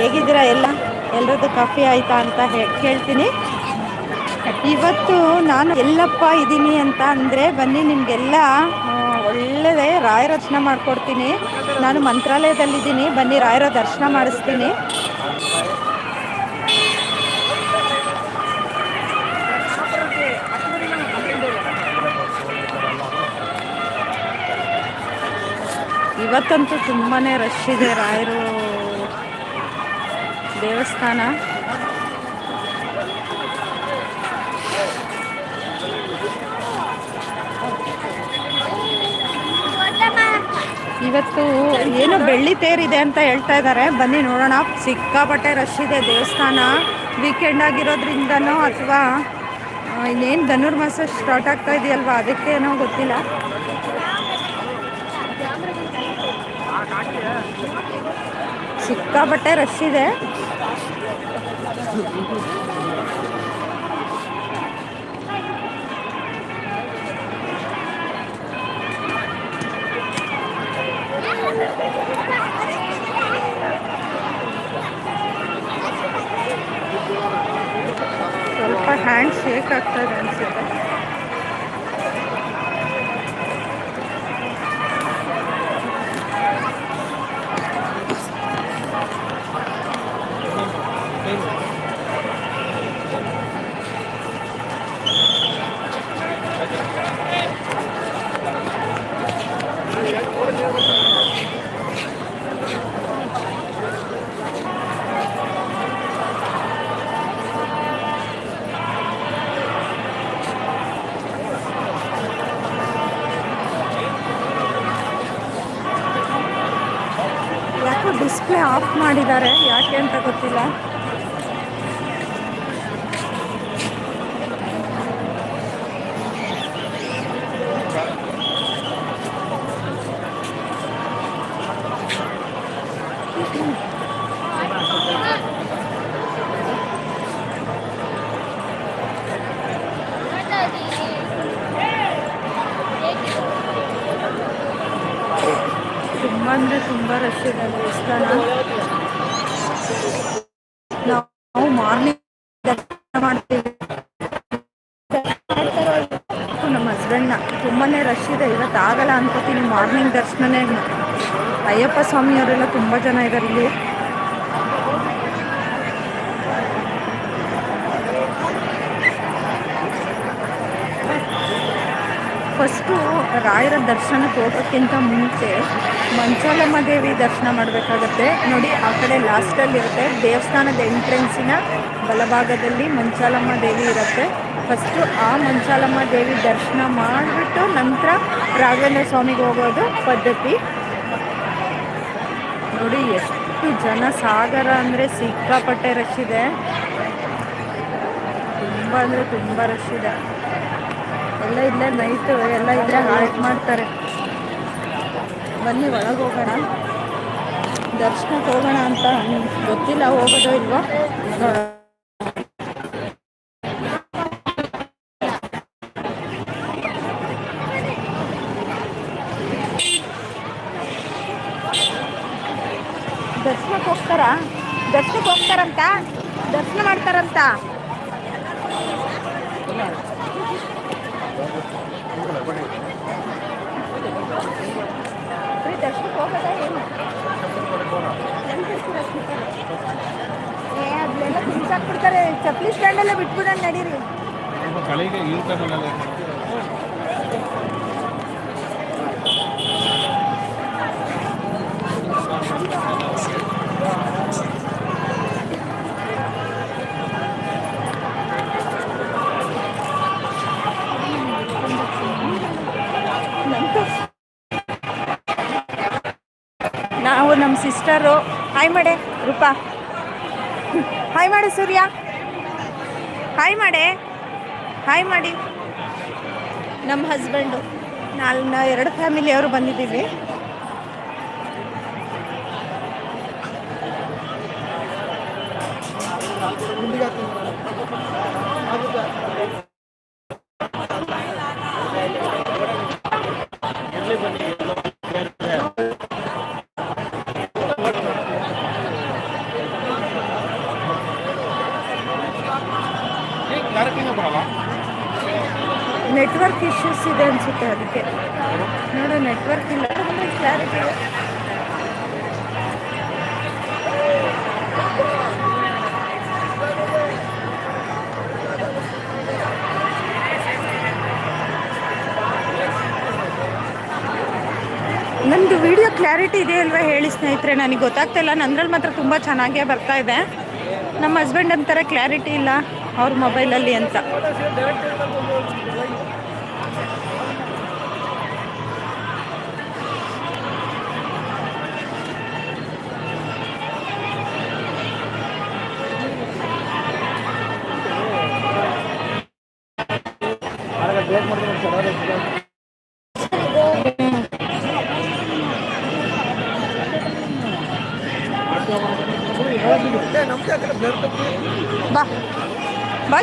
ಹೇಗಿದ್ದೀರಾ ಎಲ್ಲ? ಎಲ್ಲರದ್ದು ಕಾಫಿ ಆಯಿತಾ ಅಂತ ಕೇಳ್ತೀನಿ. ಇವತ್ತು ನಾನು ಎಲ್ಲಪ್ಪ ಇದ್ದೀನಿ ಅಂತ ಅಂದರೆ ಬನ್ನಿ, ನಿಮಗೆಲ್ಲ ಒಳ್ಳೆಯದೇ ರಾಯರ ದರ್ಶನ ಮಾಡಿಕೊಡ್ತೀನಿ. ನಾನು ಮಂತ್ರಾಲಯದಲ್ಲಿದ್ದೀನಿ. ಬನ್ನಿ, ರಾಯರ ದರ್ಶನ ಮಾಡಿಸ್ತೀನಿ. ಇವತ್ತಂತೂ ತುಂಬಾ ರಶ್ ಇದೆ ರಾಯರು. ದೇವಸ್ಥಾನ. ಇವತ್ತು ಏನು ಬೆಳ್ಳಿ ತೇರಿದೆ ಅಂತ ಹೇಳ್ತಾ ಇದ್ದಾರೆ. ಬನ್ನಿ ನೋಡೋಣ. ಸಿಕ್ಕಾಪಟ್ಟೆ ರಶ್ ಇದೆ ದೇವಸ್ಥಾನ. ವೀಕೆಂಡ್ ಆಗಿರೋದ್ರಿಂದನೋ ಅಥವಾ ಇನ್ನೇನು ಧನುರ್ಮಾಸ ಸ್ಟಾರ್ಟ್ ಆಗ್ತಾ ಇದೆಯಲ್ವಾ? ಅದಕ್ಕೇನೋ ಗೊತ್ತಿಲ್ಲ. ಸಿಕ್ಕಾಪಟ್ಟೆ ರಶ್ ಇದೆ. ಸ್ವಲ್ಪ ಹ್ಯಾಂಡ್ ಶೇಕ್ ಆಗ್ತದೆ ಅನಿಸುತ್ತೆ ಫಸ್ಟು ರಾಯರ ದರ್ಶನಕ್ಕೆ ಹೋಗೋಕ್ಕಿಂತ ಮುಂಚೆ ಮಂಚಾಲಮ್ಮ ದೇವಿ ದರ್ಶನ ಮಾಡಬೇಕಾಗತ್ತೆ. ನೋಡಿ, ಆ ಕಡೆ ಲಾಸ್ಟಲ್ಲಿರುತ್ತೆ. ದೇವಸ್ಥಾನದ ಎಂಟ್ರೆನ್ಸಿನ ಬಲಭಾಗದಲ್ಲಿ ಮಂಚಾಲಮ್ಮ ದೇವಿ ಇರುತ್ತೆ. ಫಸ್ಟು ಆ ಮಂಚಾಲಮ್ಮ ದೇವಿ ದರ್ಶನ ಮಾಡಿಬಿಟ್ಟು ನಂತರ ರಾಘವೇಂದ್ರ ಸ್ವಾಮಿಗೆ ಹೋಗೋದು ಪದ್ಧತಿ. ನೋಡಿ, ಎಷ್ಟು ಜನ ಸಾಗರ ಅಂದರೆ ಸಿಕ್ಕಾಪಟ್ಟೆ ರಶ್ ಇದೆ. ತುಂಬ ಅಂದರೆ ತುಂಬ ರಶ್ ಇದೆ. ಎಲ್ಲ ಇಲ್ಲೇ ನೈಟು ಎಲ್ಲ ಇದ್ರೆ ಹಾಲ್ಟ್ ಮಾಡ್ತಾರೆ. ಬನ್ನಿ, ಒಳಗೆ ಹೋಗೋಣ. ದರ್ಶನಕ್ಕೆ ಹೋಗೋಣ ಅಂತ ಗೊತ್ತಿಲ್ಲ, ಹೋಗೋದು ಇಲ್ವೋ? ದರ್ಶನಕ್ಕೆ ಹೋಗ್ತಾರ? ದರ್ಶನಕ್ಕೆ ಹೋಗ್ತಾರಂತ? ದರ್ಶನ ಮಾಡ್ತಾರಂತ ಬರೀ ದರ್ಶನಕ್ಕೆ ಹೋಗೋದಾ ಏನು ಎಲ್ಲಿ ದರ್ಶನ ಏ ಅದನ್ನೆಲ್ಲ ತಿನ್ಸಾಕ್ಬಿಡ್ತಾರೆ. ಚಪ್ಪಲಿ ಸ್ಟ್ಯಾಂಡಲ್ಲೇ ಬಿಟ್ಬಿಡೋಣ ನಡೀರಿ. ಕಳಿಗೆ ಈ ಸಿಸ್ಟರು. ಹಾಯ್ ಮಾಡೆ ರೂಪಾ. ಹಾಯ್ ಮಾಡು ಸೂರ್ಯ. ಹಾಯ್ ಮಾಡೆ. ಹಾಯ್ ಮಾಡಿ. ನಮ್ಮ ಹಸ್ಬೆಂಡು ನಾಲ್ ಎರಡು ಫ್ಯಾಮಿಲಿಯವರು ಬಂದಿದ್ದೀವಿ. ನೆಟ್ವರ್ಕ್ ಇಶ್ಯೂಸ್ ಇದೆ ಅನ್ಸುತ್ತೆ ಅದಕ್ಕೆ. ನೋಡು ನೆಟ್ವರ್ಕ್ ಇಲ್ಲ ಕ್ಲಾರಿಟಿ ನಂದು ವಿಡಿಯೋ ಕ್ಲಾರಿಟಿ ಇದೆ ಅಲ್ವಾ ಹೇಳಿ ಸ್ನೇಹಿತರೆ, ನನಗೆ ಗೊತ್ತಾಗ್ತಾ ಇಲ್ಲ. ನಂದ್ರಲ್ಲಿ ಮಾತ್ರ ತುಂಬ ಚೆನ್ನಾಗೇ ಬರ್ತಾ ಇದೆ. ನಮ್ಮ ಹಸ್ಬೆಂಡ್ ಅಂತಾರೆ ಕ್ಲಾರಿಟಿ ಇಲ್ಲ. ಅವ್ರ ಮೊಬೈಲಲ್ಲಿ ಅಂತ.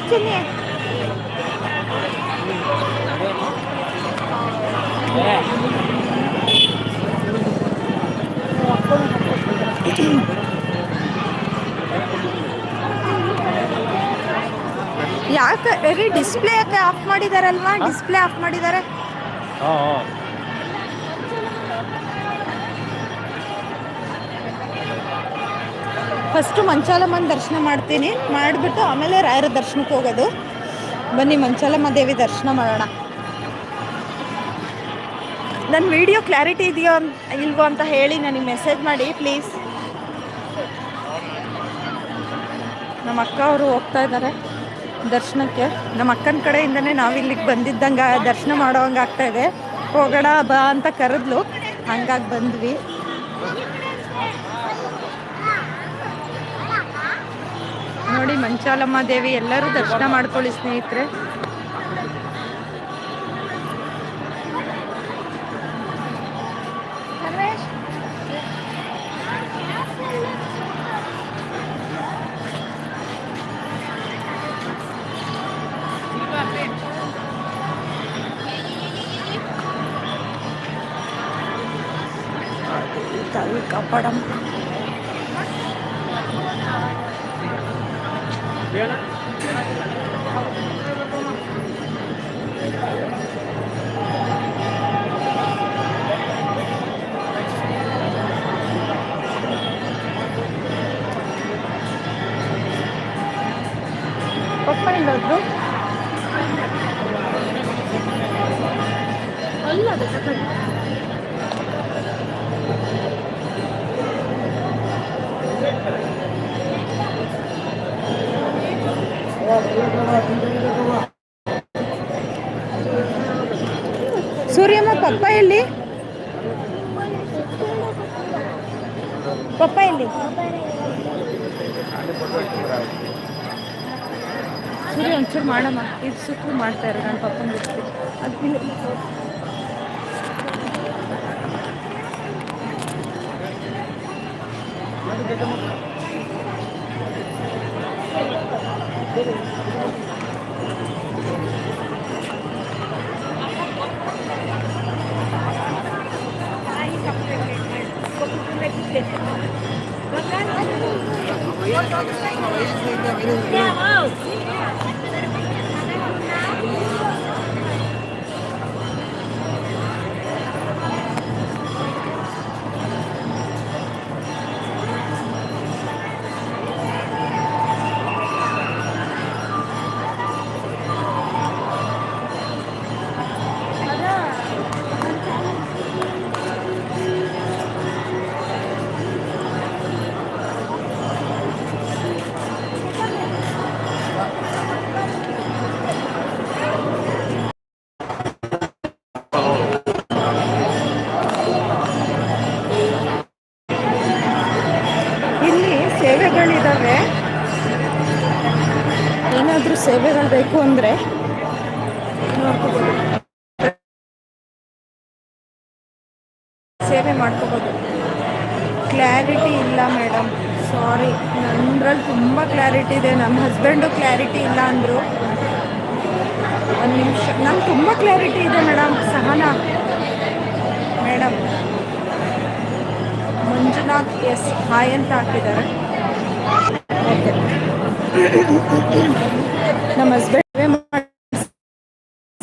ಚಿನ್ನಿ ಯಾಕೆ ಡಿಸ್ಪ್ಲೇ ಯಾಕೆ ಆಫ್ ಮಾಡಿದಾರಲ್ವಾ? ಡಿಸ್ಪ್ಲೇ ಆಫ್ ಮಾಡಿದ್ದಾರೆ ಹಾಂ ಹಾಂ. ಫಸ್ಟು ಮಂಚಾಲಮ್ಮನ ದರ್ಶನ ಮಾಡ್ತೀನಿ. ಮಾಡಿಬಿಟ್ಟು ಆಮೇಲೆ ರಾಯರ ದರ್ಶನಕ್ಕೆ ಹೋಗೋದು. ಬನ್ನಿ ಮಂಚಾಲಮ್ಮ ದೇವಿ ದರ್ಶನ ಮಾಡೋಣ. ನನ್ನ ವಿಡಿಯೋ ಕ್ಲಾರಿಟಿ ಇದೆಯೋ ಇಲ್ವೋ ಅಂತ ಹೇಳಿ ನನಗೆ ಮೆಸೇಜ್ ಮಾಡಿ, ಪ್ಲೀಸ್. ನಮ್ಮ ಅಕ್ಕ ಅವರು ಹೋಗ್ತಾ ಇದ್ದಾರೆ ದರ್ಶನಕ್ಕೆ. ನಮ್ಮ ಅಕ್ಕನ ಕಡೆಯಿಂದನೇ ನಾವು ಇಲ್ಲಿಗೆ ಬಂದಿದ್ದಂಗೆ, ದರ್ಶನ ಮಾಡೋವಂಗೆ ಆಗ್ತಾ ಇದೆ. ಹೋಗೋಣ, ಬಾ ಅಂತ ಕರೆದ್ಲು. ಹಂಗಾಗಿ ಬಂದ್ವಿ. ನೋಡಿ ಮಂಚಾಲಮ್ಮ ದೇವಿ ಎಲ್ಲರೂ ದರ್ಶನ ಮಾಡ್ಕೊಳ್ಳಿ ಸ್ನೇಹಿತರೆ. ಮಾಡಮ್ಮ ಇದು ಸುತ್ತಲೂ ಮಾಡ್ತಾ ಇರೋ ನನ್ನ ಪಪ್ಪನ ಬಿಟ್ಟು ಅದು ಇಲ್ಲ ಇಲ್ಲಿ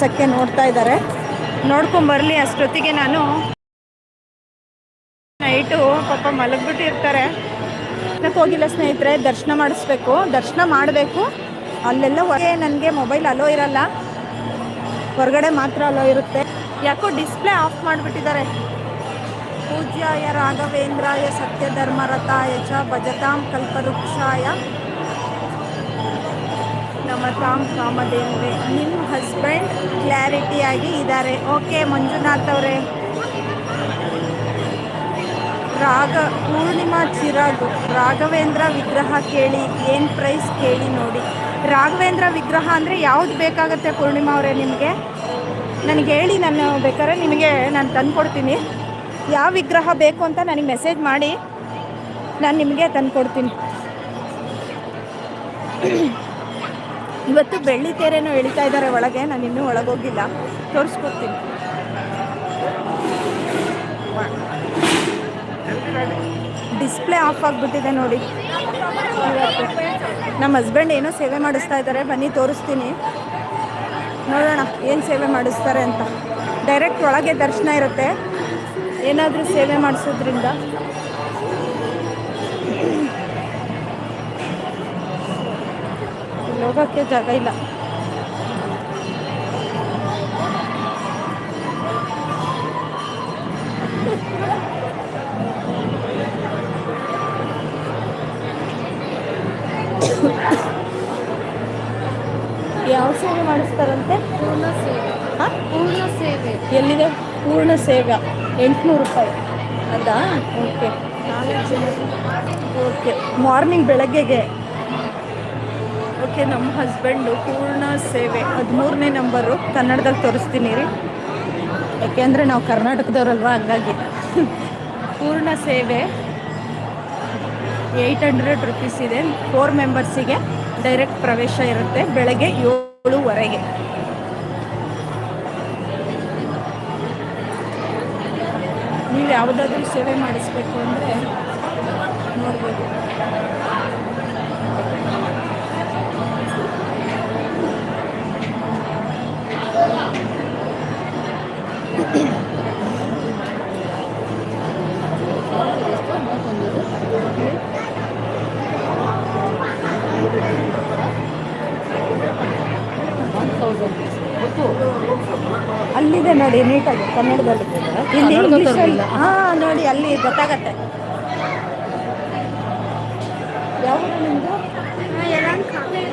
ಸಕ್ಕೆ ನೋಡ್ತಾ ಇದ್ದಾರೆ. ನೋಡ್ಕೊಂಬರ್ಲಿ ಅಷ್ಟೊತ್ತಿಗೆ ನಾನು. ನೈಟು ಪಾಪ ಮಲಗ್ಬಿಟ್ಟಿರ್ತಾರೆ. ಹೋಗಿಲ್ಲ ಸ್ನೇಹಿತರೆ, ದರ್ಶನ ಮಾಡಿಸ್ಬೇಕು. ದರ್ಶನ ಮಾಡಬೇಕು. ಅಲ್ಲೆಲ್ಲ ಹೊರಗೆ ನನಗೆ ಮೊಬೈಲ್ ಅಲೋ ಇರಲ್ಲ. ಹೊರಗಡೆ ಮಾತ್ರ ಅಲೋ ಇರುತ್ತೆ. ಯಾಕೋ ಡಿಸ್ಪ್ಲೇ ಆಫ್ ಮಾಡಿಬಿಟ್ಟಿದ್ದಾರೆ. ಪೂಜ್ಯಾಯ ರಾಘವೇಂದ್ರಾಯ ಸತ್ಯಧರ್ಮರತಾಯ ಚ ಭಜತಾಂ ಕಲ್ಪವೃಕ್ಷಾಯ. ನಮತಾಂ ಕಾಮಧೇನುವೆ ನಿಮ್ಮ ಹಸ್ಬೆಂಡ್ ಕ್ಲಾರಿಟಿಯಾಗಿ ಇದ್ದಾರೆ ಓಕೆ ಮಂಜುನಾಥ್ ಅವರೇ. ರಾಗ ಪೂರ್ಣಿಮಾ ಚಿರಾಗು. ರಾಘವೇಂದ್ರ ವಿಗ್ರಹ ಕೇಳಿ, ಏನು ಪ್ರೈಸ್ ಕೇಳಿ ನೋಡಿ. ರಾಘವೇಂದ್ರ ವಿಗ್ರಹ ಅಂದರೆ ಯಾವ್ದು ಬೇಕಾಗುತ್ತೆ ಪೂರ್ಣಿಮಾ ಅವರೇ ನಿಮಗೆ? ನನಗೆ ಹೇಳಿ ನಾನು ಬೇಕಾದ್ರೆ ನಿಮಗೆ ನಾನು ತಂದು ಕೊಡ್ತೀನಿ ಯಾವ ವಿಗ್ರಹ ಬೇಕು ಅಂತ ನನಗೆ ಮೆಸೇಜ್ ಮಾಡಿ. ನಾನು ನಿಮಗೆ ತಂದು ಕೊಡ್ತೀನಿ ಇವತ್ತು ಬೆಳ್ಳಿ ತೇರೇನೋ ಎಳಿತಾ ಇದ್ದಾರೆ ಒಳಗೆ, ನಾನು ಇನ್ನೂ ಒಳಗೋಗಿಲ್ಲ. ತೋರಿಸ್ಕೊಡ್ತೀನಿ. ಡಿಸ್ಪ್ಲೇ ಆಫ್ ಆಗಿಬಿಟ್ಟಿದೆ ನೋಡಿ. ನಮ್ಮ ಹಸ್ಬೆಂಡ್ ಏನೋ ಸೇವೆ ಮಾಡಿಸ್ತಾ ಇದ್ದಾರೆ, ಬನ್ನಿ ತೋರಿಸ್ತೀನಿ. ನೋಡೋಣ, ಏನು ಸೇವೆ ಮಾಡಿಸ್ತಾರೆ ಅಂತ. ಡೈರೆಕ್ಟ್ ಒಳಗೆ ದರ್ಶನ ಇರುತ್ತೆ. ಏನಾದರೂ ಸೇವೆ ಮಾಡಿಸೋದ್ರಿಂದ. ಇಲ್ಲಿ ಹೋಗೋಕ್ಕೆ ಜಾಗ ಇಲ್ಲ. ಯಾವ ಸೇವೆ ಮಾಡಿಸ್ತಾರಂತೆ? ಪೂರ್ಣ ಸೇವೆ. ಹಾಂ? ಪೂರ್ಣ ಸೇವೆ. ಎಲ್ಲಿದೆ? ಪೂರ್ಣ ಸೇವೆ. ಎಂಟುನೂರು ರೂಪಾಯಿ. ಅದಾ ಓಕೆ. ಓಕೆ. ಮಾರ್ನಿಂಗ್ ಬೆಳಗ್ಗೆಗೆ ಓಕೆ ನಮ್ಮ ಹಸ್ಬೆಂಡು ಪೂರ್ಣ ಸೇವೆ. ಹದಿಮೂರನೇ ನಂಬರು ಕನ್ನಡದಲ್ಲಿ ತೋರಿಸ್ತೀನಿ ರೀ. ಯಾಕೆಂದರೆ ನಾವು ಕರ್ನಾಟಕದವ್ರಲ್ವ, ಹಂಗಾಗಿ. ಪೂರ್ಣ ಸೇವೆ ಏಯ್ಟ್ ಹಂಡ್ರೆಡ್ ರುಪೀಸ್ ಇದೆ. ಫೋರ್ ಮೆಂಬರ್ಸಿಗೆ ಡೈರೆಕ್ಟ್ ಪ್ರವೇಶ ಇರುತ್ತೆ ಬೆಳಗ್ಗೆ ಏಳುವರೆಗೆ. ನೀವು ಯಾವುದಾದ್ರೂ ಸೇವೆ ಮಾಡಿಸ್ಬೇಕು ಅಂದರೆ ನೋಡ್ಬೋದು. ಅಲ್ಲಿದೆ ನೋಡಿ ನೀಟಾಗಿ ಕನ್ನಡದಲ್ಲಿ. ಇಲ್ಲಿ ಇಂಗ್ಲೀಷಲ್ಲಿ ಹಾಂ ನೋಡಿ ಅಲ್ಲಿ ಗೊತ್ತಾಗತ್ತೆ. ಯಾವ ನಿಮ್ಮದು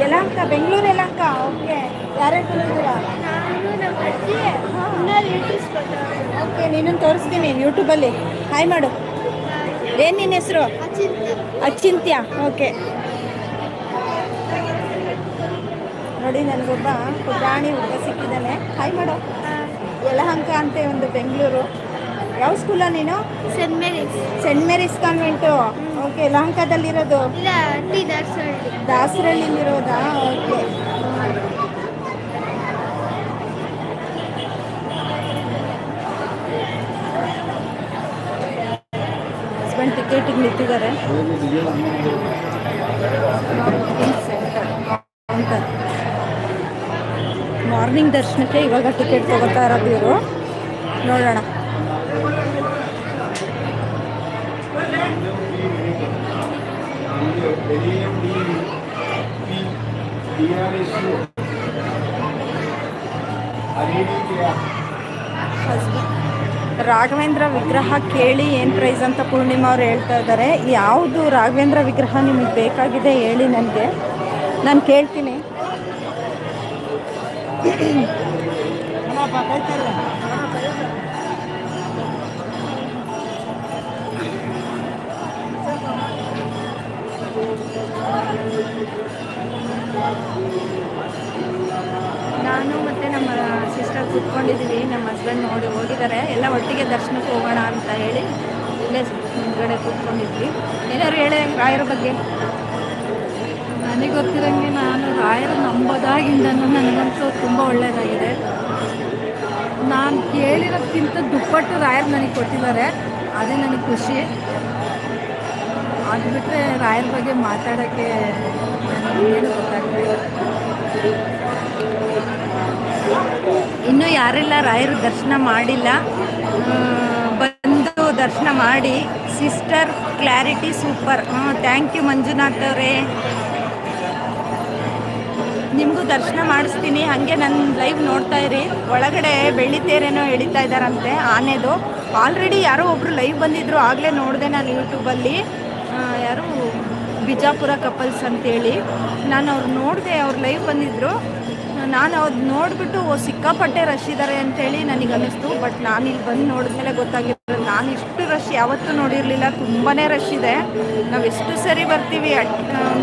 ಯಲಹಂಕ. ಬೆಂಗಳೂರು ಯಲಾಂಕ ಓಕೆ. ಯಾರ್ಯಾರು ಬಂದಿದ್ದೀರಾ? ನಾನು ಓಕೆ ನೀನು ತೋರಿಸ್ತೀನಿ ಯೂಟ್ಯೂಬಲ್ಲಿ ಹಾಯ್ ಮಾಡು. ಏನು ನಿನ್ನ ಹೆಸರು? ಅಚಿಂತ್ಯ. ಓಕೆ ನೋಡಿ ನನಗೊಬ್ಬ ಪುಟಾಣಿ ಹುಡುಗ ಸಿಕ್ಕಿದ್ದಾನೆ. ಹಾಯ್ ಮಾಡು. ಯಲಹಂಕ ಅಂತ ಒಂದು ಬೆಂಗಳೂರು. ಯಾವ ಸ್ಕೂಲ ನೀನು? Saint Mary's saint Mary's convent okay ಯಲಹಂಕದಲ್ಲಿರೋದು? ದಾಸರಳ್ಳಿಲಿರೋದಾ ಓಕೆ ಹಸ್ಬೆಂಡ್ ಟಿಕೆಟಿಗೆ ನಿಂತಿದ್ದಾರೆ. ಮಾರ್ನಿಂಗ್ ದರ್ಶನಕ್ಕೆ ಇವಾಗ ಟಿಕೆಟ್ ತಗೋತಾ ಇರೋದು ಇವರು. ನೋಡೋಣ. ರಾಘವೇಂದ್ರ ವಿಗ್ರಹ ಕೇಳಿ ಏನು ಪ್ರೈಸ್ ಅಂತ ಪೂರ್ಣಿಮಾ ಅವ್ರು ಹೇಳ್ತಾ ಇದ್ದಾರೆ ಯಾವುದು ರಾಘವೇಂದ್ರ ವಿಗ್ರಹ ನಿಮಗೆ ಬೇಕಾಗಿದೆ ಹೇಳಿ ನನಗೆ. ನಾನು ಕೇಳ್ತೀನಿ. ಹಸ್ಬೆಂಡ್ ನೋಡಿ ಹೋಗಿದ್ದಾರೆ. ಎಲ್ಲ ಒಟ್ಟಿಗೆ ದರ್ಶನಕ್ಕೆ ಹೋಗೋಣ ಅಂತ ಹೇಳಿ ಇಲ್ಲೇ ಮುಂದ್ಗಡೆ ಕೂತ್ಕೊಂಡಿದ್ವಿ. ಏನಾದ್ರು ಹೇಳಿ ರಾಯರ ಬಗ್ಗೆ? ನನಗೆ ಗೊತ್ತಿರಂಗೆ ನಾನು ರಾಯರ ನಂಬೋದಾಗಿಂದನೂ ನನಗಂತೂ ತುಂಬ ಒಳ್ಳೆಯದಾಗಿದೆ ನಾನು ಕೇಳಿರೋದಕ್ಕಿಂತ ದುಪ್ಪಟ್ಟು ರಾಯರು ನನಗೆ ಕೊಟ್ಟಿದ್ದಾರೆ. ಅದೇ ನನಗೆ ಖುಷಿ. ಅದು ಬಿಟ್ಟರೆ ರಾಯರ ಬಗ್ಗೆ ಮಾತಾಡೋಕ್ಕೆ ಏನು ಗೊತ್ತಾಗ್ತಿಲ್ಲ. ಇನ್ನೂ ಯಾರೆಲ್ಲ ರಾಯರು ದರ್ಶನ ಮಾಡಿಲ್ಲ ಬಂದು ದರ್ಶನ ಮಾಡಿ. ಸಿಸ್ಟರ್ ಕ್ಲಾರಿಟಿ ಸೂಪರ್ ಹ್ಞೂ ಥ್ಯಾಂಕ್ ಯು ಮಂಜುನಾಥ್ ಅವರೇ. ನಿಮಗೂ ದರ್ಶನ ಮಾಡಿಸ್ತೀನಿ. ಹಾಗೆ ನನ್ನ ಲೈವ್ ನೋಡ್ತಾ ಇರಿ. ಒಳಗಡೆ ಬೆಳಿತೇರೇನೋ ಎಳಿತಾ ಇದ್ದಾರಂತೆ ಆನೆದು. ಆಲ್ರೆಡಿ ಯಾರೋ ಒಬ್ರು ಲೈವ್ ಬಂದಿದ್ರು, ಆಗಲೇ ನೋಡಿದೆ ನಾನು ಯೂಟ್ಯೂಬಲ್ಲಿ ಯಾರು ಬಿಜಾಪುರ ಕಪಲ್ಸ್ ಅಂತೇಳಿ. ನಾನು ಅವ್ರು ನೋಡಿದೆ, ಅವ್ರು ಲೈವ್ ಬಂದಿದ್ದರು ನಾನು ಅವ್ರು ನೋಡಿಬಿಟ್ಟು ಸಿಕ್ಕಾಪಟ್ಟೆ ರಶ್ ಇದ್ದಾರೆ ಅಂತೇಳಿ ನನಗೆ ಅನ್ನಿಸ್ತು ಬಟ್ ನಾನು ಇಲ್ಲಿ ಬಂದು ನೋಡಿದ್ಮೇಲೆ ಗೊತ್ತಾಗಿರೋದು, ನಾನು ಇಷ್ಟು ರಶ್ ಯಾವತ್ತೂ ನೋಡಿರಲಿಲ್ಲ. ತುಂಬಾ ರಶ್ ಇದೆ. ನಾವು ಎಷ್ಟು ಸರಿ ಬರ್ತೀವಿ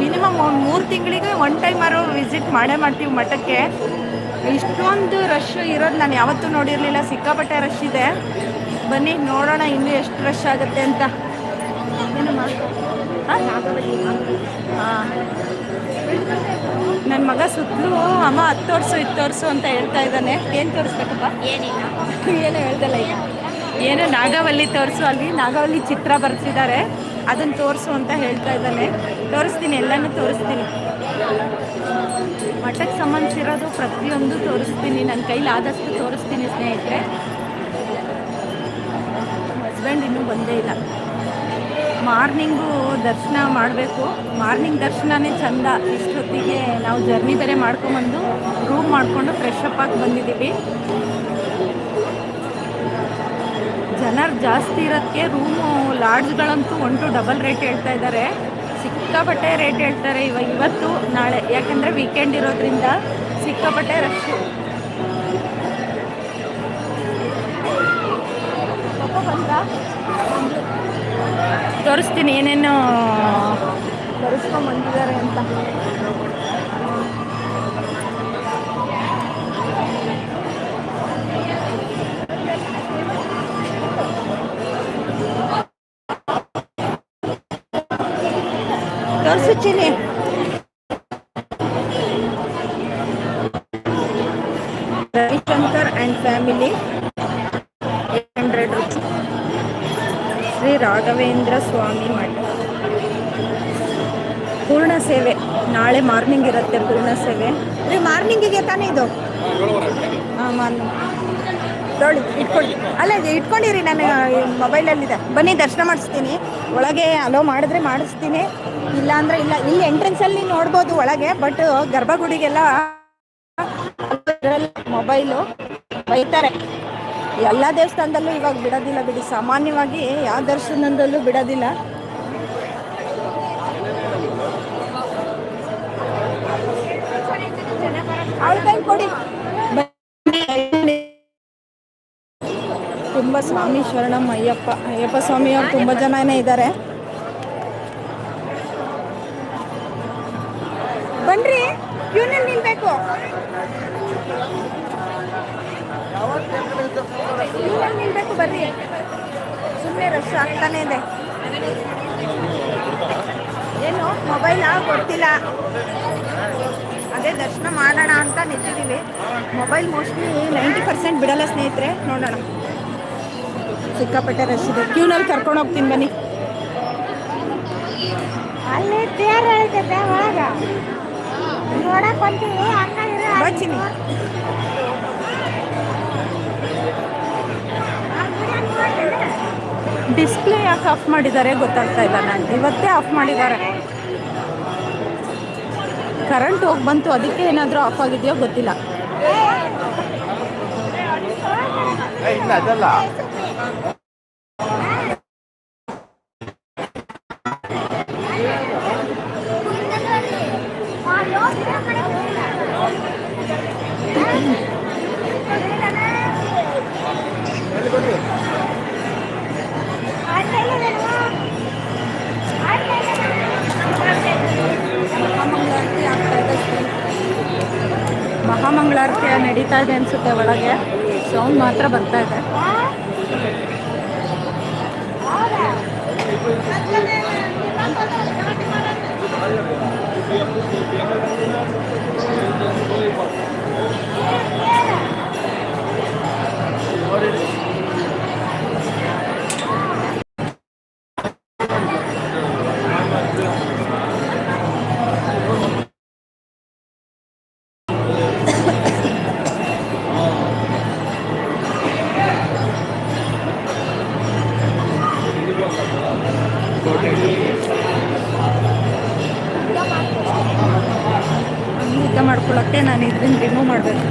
ಮಿನಿಮಮ್ ಒಂದು ಮೂರು ತಿಂಗಳಿಗೆ ಒನ್ ಟೈಮ್ ಆರು ವಿಸಿಟ್ ಮಾಡೇ ಮಾಡ್ತೀವಿ ಮಠಕ್ಕೆ. ಇಷ್ಟೊಂದು ರಶ್ ಇರೋದು ನಾನು ಯಾವತ್ತೂ ನೋಡಿರಲಿಲ್ಲ. ಸಿಕ್ಕಾಪಟ್ಟೆ ರಶ್ ಇದೆ. ಬನ್ನಿ, ನೋಡೋಣ ಇನ್ನೂ ಎಷ್ಟು ರಶ್ ಆಗುತ್ತೆ ಅಂತ. ಹಾಂ? ನನ್ನ ಮಗ ಸುತ್ತಲೂ ಅಮ್ಮ ಹತ್ತು ತೋರಿಸು ಇತ್ತು ತೋರಿಸು ಅಂತ ಹೇಳ್ತಾ ಇದ್ದಾನೆ. ಏನು ತೋರಿಸ್ಬೇಕಪ್ಪ? ಏನಿಲ್ಲ. ಏನೋ ಹೇಳ್ದಲ್ಲ ಈಗ. ಏನೋ ನಾಗವಲ್ಲಿ ತೋರಿಸು ಅಲ್ಲಿ. ನಾಗವಲ್ಲಿ ಚಿತ್ರ ಬರ್ತಿದ್ದಾರೆ ಅದನ್ನು ತೋರಿಸು ಅಂತ ಹೇಳ್ತಾ ಇದ್ದಾನೆ. ತೋರಿಸ್ತೀನಿ ಎಲ್ಲನೂ ತೋರಿಸ್ತೀನಿ. ಮಠಕ್ಕೆ ಸಂಬಂಧಿಸಿರೋದು ಪ್ರತಿಯೊಂದು ತೋರಿಸ್ತೀನಿ. ನನ್ನ ಕೈಲಿ ಆದಷ್ಟು ತೋರಿಸ್ತೀನಿ ಸ್ನೇಹಿತರೆ. ಹಸ್ಬೆಂಡ್ ಇನ್ನೂ ಬಂದೇ ಇಲ್ಲ. ಮಾರ್ನಿಂಗು ದರ್ಶನ ಮಾಡಬೇಕು. ಮಾರ್ನಿಂಗ್ ದರ್ಶನನೇ ಚಂದ. ಇಷ್ಟೊತ್ತಿಗೆ ನಾವು ಜರ್ನಿ ಬೇರೆ ಮಾಡ್ಕೊಂಬಂದು ರೂಮ್ ಮಾಡಿಕೊಂಡು ಫ್ರೆಶ್ ಆಗಿ ಬಂದಿದ್ದೀವಿ. ಜನರು ಜಾಸ್ತಿ ಇರೋದಕ್ಕೆ ರೂಮು ಲಾಡ್ಜ್ಗಳಂತೂ ಒನ್ ಟು ಡಬಲ್ ರೇಟ್ ಹೇಳ್ತಾ ಇದ್ದಾರೆ. ಸಿಕ್ಕಾಪಟ್ಟೆ ರೇಟ್ ಹೇಳ್ತಾರೆ ಇವಾಗ ಇವತ್ತು, ನಾಳೆ. ಯಾಕೆಂದರೆ ವೀಕೆಂಡ್ ಇರೋದ್ರಿಂದ ಸಿಕ್ಕಾಪಟ್ಟೆ ರಶ್ ಬಂದ್ರಾ? ತೋರಿಸ್ತೀನಿ ಏನೇನು. ತರಿಸ್ಕೊಂಬಂದಿದ್ದಾರೆ ಅಂತ. ತೋರಿಸು ಚಿನಿ ರಾಘವೇಂದ್ರ ಸ್ವಾಮಿ ಮಠ. ಪೂರ್ಣ ಸೇವೆ. ನಾಳೆ ಮಾರ್ನಿಂಗ್ ಇರುತ್ತೆ ಪೂರ್ಣ ಸೇವೆ. ರೀ ಮಾರ್ನಿಂಗಿಗೆ ತಾನೇ ಇದು? ಹಾಂ ಮಾರ್ನಿಂಗ್ ನೋಡಿ ಇಟ್ಕೊಳ್ಳಿ. ಅಲ್ಲ ಇದು ಇಟ್ಕೊಂಡಿರಿ ನಾನು ಮೊಬೈಲಲ್ಲಿದೆ. ಬನ್ನಿ ದರ್ಶನ ಮಾಡಿಸ್ತೀನಿ. ಒಳಗೆ ಅಲೋ ಮಾಡಿದ್ರೆ ಮಾಡಿಸ್ತೀನಿ. ಇಲ್ಲ. ಅಂದರೆ ಇಲ್ಲ ಇಲ್ಲಿ ಎಂಟ್ರೆನ್ಸಲ್ಲಿ ನೋಡ್ಬೋದು ಒಳಗೆ ಬಟ್ ಗರ್ಭಗುಡಿಗೆಲ್ಲ ಮೊಬೈಲು ಬೈತಾರೆ. ಎಲ್ಲ ದೇವಸ್ಥಾನದಲ್ಲೂ ಇವಾಗ ಬಿಡೋದಿಲ್ಲ ಬಿಡಿ. ಸಾಮಾನ್ಯವಾಗಿ ಯಾವ ದರ್ಶನದಲ್ಲೂ ಬಿಡೋದಿಲ್ಲ. ತುಂಬ ಸ್ವಾಮಿ ಶರಣಮ್ಮ ಅಯ್ಯಪ್ಪ. ಅಯ್ಯಪ್ಪ ಸ್ವಾಮಿಯವ್ರು ತುಂಬ ಜನನೇ ಇದ್ದಾರೆ. ಕ್ಯೂನಲ್ಲಿ ನಿಲ್ಬೇಕು ಬರ್ರಿ. ಸುಮ್ಮನೆ ರಶ್ ಆಗ್ತಾನೆ ಇದೆ. ಏನು ಮೊಬೈಲ್ ಗೊತ್ತಿಲ್ಲ. ಅದೇ ದರ್ಶನ ಮಾಡೋಣ ಅಂತ ನಿಂತಿದ್ದೀವಿ. ಮೊಬೈಲ್ ಮೋಸ್ಟ್ಲಿ ನೈಂಟಿ ಪರ್ಸೆಂಟ್ ಬಿಡಲ್ಲ ಸ್ನೇಹಿತರೆ ನೋಡೋಣ. ಸಿಕ್ಕಾಪಟ್ಟೆ ರಶ್ ಇದೆ. ಕ್ಯೂನಲ್ಲಿ ಕರ್ಕೊಂಡು ಹೋಗ್ತೀನಿ ಬನ್ನಿ. ಅಲ್ಲಿ ತೇರ್ ಹೇಳ್ತೈತೆ ಒಳಗ ನೋಡಕ್ ಬರ್ತೀನಿ. ಡಿಸ್ಪ್ಲೇ ಯಾಕೆ ಆಫ್ ಮಾಡಿದ್ದಾರೆ ಗೊತ್ತಾಗ್ತಾ ಇಲ್ಲ ನನಗೆ ಇವತ್ತೇ ಆಫ್ ಮಾಡಿದ್ದಾರೆ. ಕರೆಂಟ್ ಹೋಗಿ ಬಂತು, ಅದಕ್ಕೆ ಏನಾದರೂ ಆಫ್ ಆಗಿದೆಯೋ ಗೊತ್ತಿಲ್ಲ. ಕಾರ್ಯ ನಡೀತಾ ಇದೆ ಅನ್ಸುತ್ತೆ ಒಳಗೆ ಸೌಂಡ್ ಮಾತ್ರ ಬರ್ತಾ ಇದೆ What is it? ಯುದ್ಧ ಮಾಡ್ಕೊಳ್ಳೋಕ್ಕೆ ನಾನು ಇದರಿಂದ ರಿಮೂವ್ ಮಾಡಬೇಕು